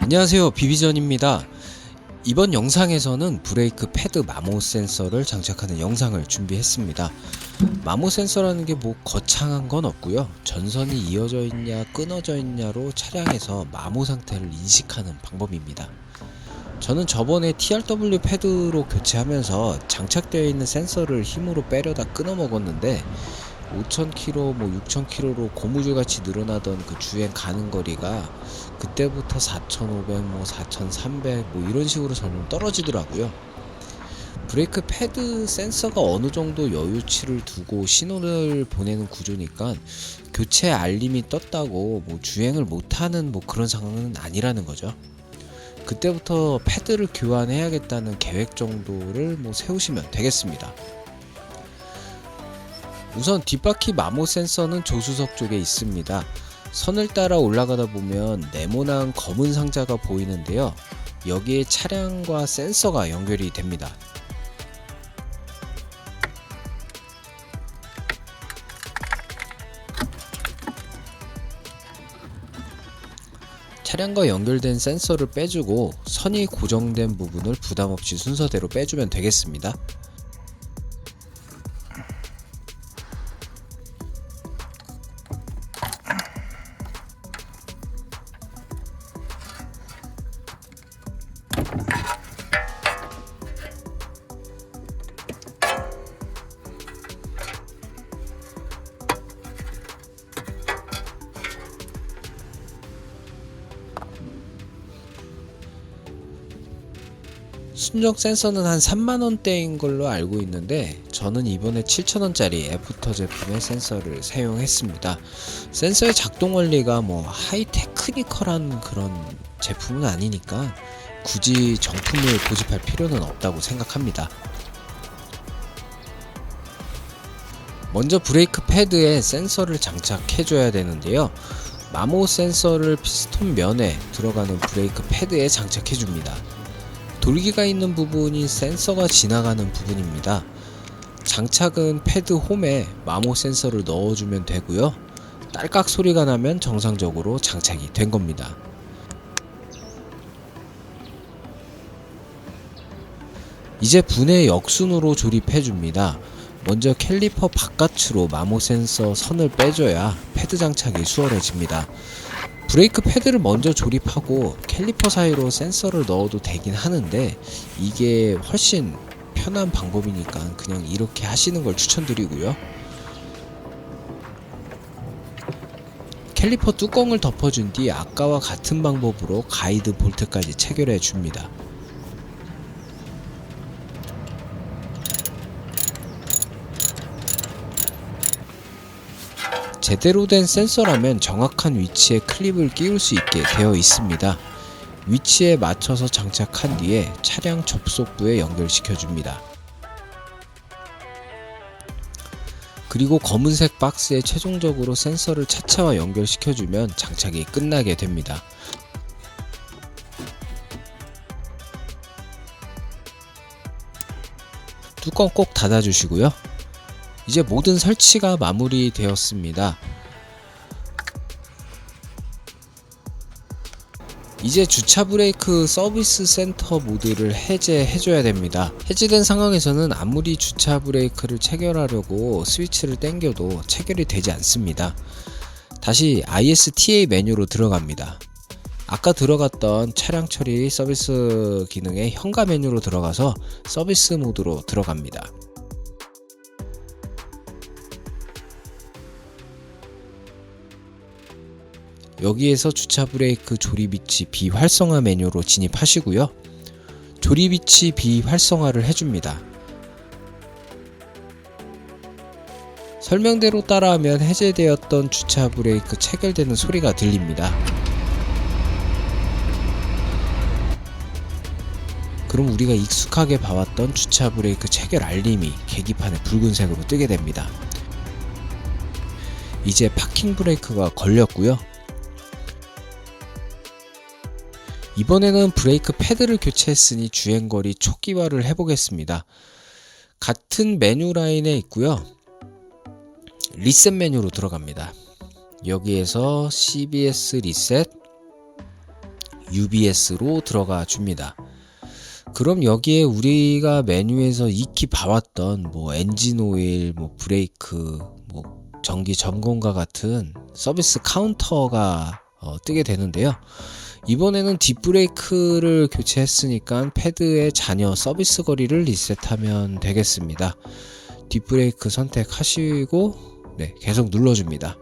안녕하세요. 비비전입니다. 이번 영상에서는 브레이크 패드 마모 센서를 장착하는 영상을 준비했습니다. 마모 센서라는 게 뭐 거창한 건 없고요. 전선이 이어져 있냐 끊어져 있냐로 차량에서 마모 상태를 인식하는 방법입니다. 저는 저번에 TRW 패드로 교체하면서 장착되어 있는 센서를 힘으로 빼려다 끊어 먹었는데 5,000km, 뭐 6,000km로 고무줄같이 늘어나던 그 주행 가는 거리가 그때부터 4,500, 뭐 4,300, 뭐 이런 식으로 점점 떨어지더라고요. 브레이크 패드 센서가 어느 정도 여유치를 두고 신호를 보내는 구조니까 교체 알림이 떴다고 뭐 주행을 못하는 뭐 그런 상황은 아니라는 거죠. 그때부터 패드를 교환해야겠다는 계획 정도를 뭐 세우시면 되겠습니다. 우선 뒷바퀴 마모 센서는 조수석 쪽에 있습니다. 선을 따라 올라가다 보면 네모난 검은 상자가 보이는데요. 여기에 차량과 센서가 연결이 됩니다. 차량과 연결된 센서를 빼주고 선이 고정된 부분을 부담없이 순서대로 빼주면 되겠습니다. 순정 센서는 한 3만원대인 걸로 알고 있는데 저는 이번에 7천원짜리 애프터 제품의 센서를 사용했습니다. 센서의 작동 원리가 뭐 하이테크니컬한 그런 제품은 아니니까 굳이 정품을 고집할 필요는 없다고 생각합니다. 먼저 브레이크 패드에 센서를 장착해줘야 되는데요. 마모 센서를 피스톤 면에 들어가는 브레이크 패드에 장착해줍니다. 돌기가 있는 부분이 센서가 지나가는 부분입니다. 장착은 패드 홈에 마모 센서를 넣어주면 되고요. 딸깍 소리가 나면 정상적으로 장착이 된 겁니다. 이제 분해 역순으로 조립해 줍니다. 먼저 캘리퍼 바깥으로 마모 센서 선을 빼줘야 패드 장착이 수월해집니다. 브레이크 패드를 먼저 조립하고 캘리퍼 사이로 센서를 넣어도 되긴 하는데 이게 훨씬 편한 방법이니까 그냥 이렇게 하시는 걸 추천드리고요. 캘리퍼 뚜껑을 덮어준 뒤 아까와 같은 방법으로 가이드 볼트까지 체결해 줍니다. 제대로 된 센서라면 정확한 위치에 클립을 끼울 수 있게 되어 있습니다. 위치에 맞춰서 장착한 뒤에 차량 접속부에 연결시켜 줍니다. 그리고 검은색 박스에 최종적으로 센서를 차체와 연결시켜 주면 장착이 끝나게 됩니다. 뚜껑 꼭 닫아 주시고요. 이제 모든 설치가 마무리되었습니다. 이제 주차 브레이크 서비스 센터 모드를 해제해줘야 됩니다. 해제된 상황에서는 아무리 주차 브레이크를 체결하려고 스위치를 당겨도 체결이 되지 않습니다. 다시 ISTA 메뉴로 들어갑니다. 아까 들어갔던 차량 처리 서비스 기능의 현가 메뉴로 들어가서 서비스 모드로 들어갑니다. 여기에서 주차 브레이크 조립 위치 비활성화 메뉴로 진입하시고요. 조립 위치 비활성화를 해줍니다. 설명대로 따라하면 해제되었던 주차 브레이크 체결되는 소리가 들립니다. 그럼 우리가 익숙하게 봐왔던 주차 브레이크 체결 알림이 계기판에 붉은색으로 뜨게 됩니다. 이제 파킹 브레이크가 걸렸고요. 이번에는 브레이크 패드를 교체했으니 주행거리 초기화를 해보겠습니다. 같은 메뉴 라인에 있고요. 리셋 메뉴로 들어갑니다. 여기에서 CBS 리셋 UBS로 들어가 줍니다. 그럼 여기에 우리가 메뉴에서 익히 봐왔던 뭐 엔진 오일, 뭐 브레이크, 뭐 전기 점검과 같은 서비스 카운터가 어, 뜨게 되는데요. 이번에는 뒷브레이크를 교체했으니까 패드의 잔여 서비스 거리를 리셋하면 되겠습니다. 뒷브레이크 선택하시고 네, 계속 눌러줍니다.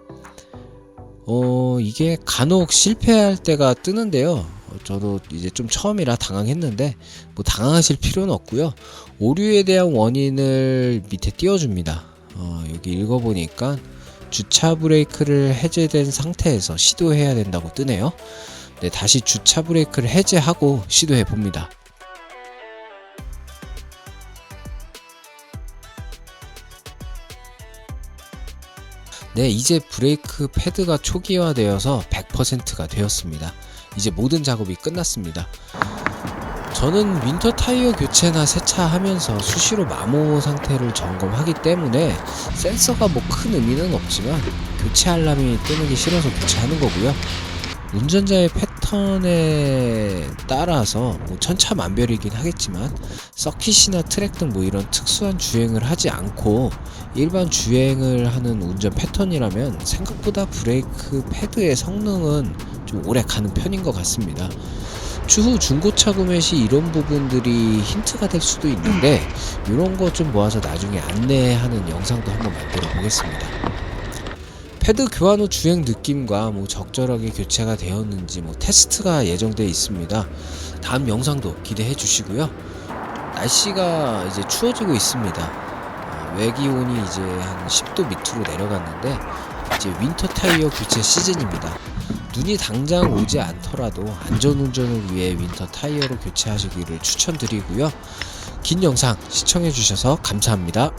어, 이게 간혹 실패할 때가 뜨는데요. 어, 저도 이제 좀 처음이라 당황했는데 뭐 당황하실 필요는 없고요. 오류에 대한 원인을 밑에 띄워줍니다. 어, 여기 읽어보니까 주차 브레이크를 해제된 상태에서 시도해야 된다고 뜨네요. 네, 다시 주차 브레이크를 해제하고 시도해 봅니다. 네, 이제 브레이크 패드가 초기화되어서 100%가 되었습니다. 이제 모든 작업이 끝났습니다. 저는 윈터 타이어 교체나 세차하면서 수시로 마모 상태를 점검하기 때문에 센서가 뭐 큰 의미는 없지만 교체 알람이 뜨는 게 싫어서 교체하는 거고요. 운전자의 패턴에 따라서 뭐 천차만별이긴 하겠지만 서킷이나 트랙 등 뭐 이런 특수한 주행을 하지 않고 일반 주행을 하는 운전 패턴이라면 생각보다 브레이크 패드의 성능은 좀 오래 가는 편인 것 같습니다. 추후 중고차 구매 시 이런 부분들이 힌트가 될 수도 있는데 이런 거 좀 모아서 나중에 안내하는 영상도 한번 만들어 보겠습니다. 패드 교환 후 주행 느낌과 뭐 적절하게 교체가 되었는지 뭐 테스트가 예정되어 있습니다. 다음 영상도 기대해 주시고요. 날씨가 이제 추워지고 있습니다. 어, 외기온이 이제 한 10도 밑으로 내려갔는데 이제 윈터 타이어 교체 시즌입니다. 눈이 당장 오지 않더라도 안전운전을 위해 윈터 타이어로 교체하시기를 추천드리고요. 긴 영상 시청해 주셔서 감사합니다.